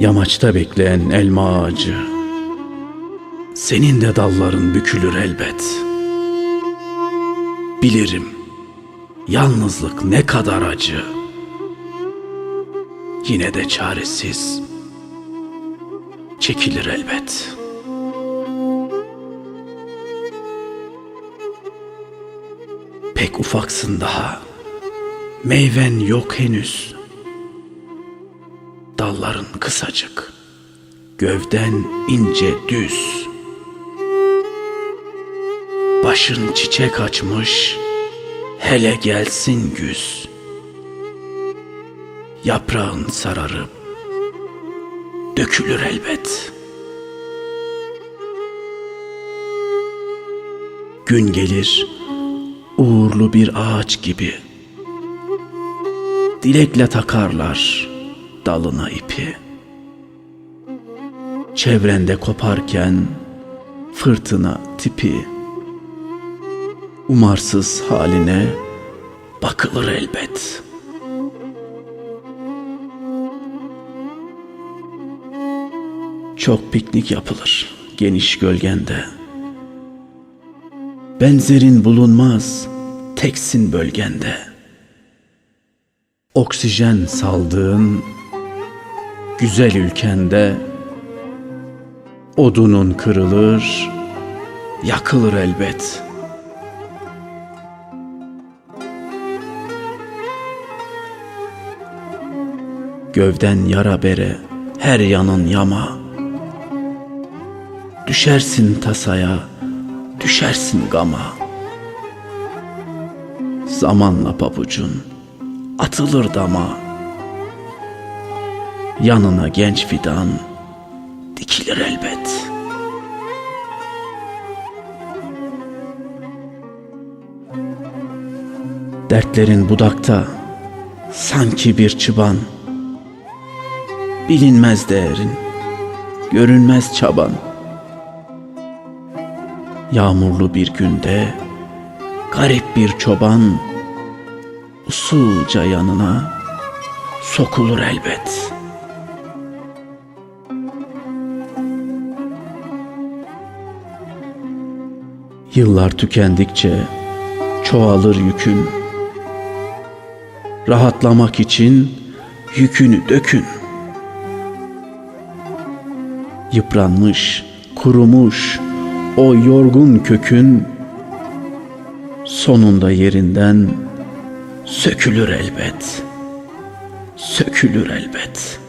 Yamaçta bekleyen elma ağacı. Senin de dalların bükülür elbet. Bilirim yalnızlık ne kadar acı. Yine de çaresiz çekilir elbet. Pek ufaksın daha. Meyven yok henüz. Dalların kısacık. Gövden ince düz. Başın çiçek açmış. Hele gelsin güz. Yaprağın sararıp dökülür elbet. Gün gelir uğurlu bir ağaç gibi. Dilekle takarlar dalına ipi. Çevrende koparken fırtına tipi. Umarsız haline bakılır elbet. Çok piknik yapılır geniş gölgende. Benzerin bulunmaz teksin bölgende. Oksijen saldığın güzel ülkende odunun kırılır, yakılır elbet. Gövden yara bere, her yanın yama. Düşersin tasaya, düşersin gama. Zamanla pabucun atılır dama. Yanına genç fidan dikilir elbet. Dertlerin budakta sanki bir çıban. Bilinmez değerin, görünmez çaban. Yağmurlu bir günde garip bir çoban usulca yanına sokulur elbet. Yıllar tükendikçe çoğalır yükün. Rahatlamak için yükünü dökün. Yıpranmış, kurumuş o yorgun kökün sonunda yerinden sökülür elbet. Sökülür elbet.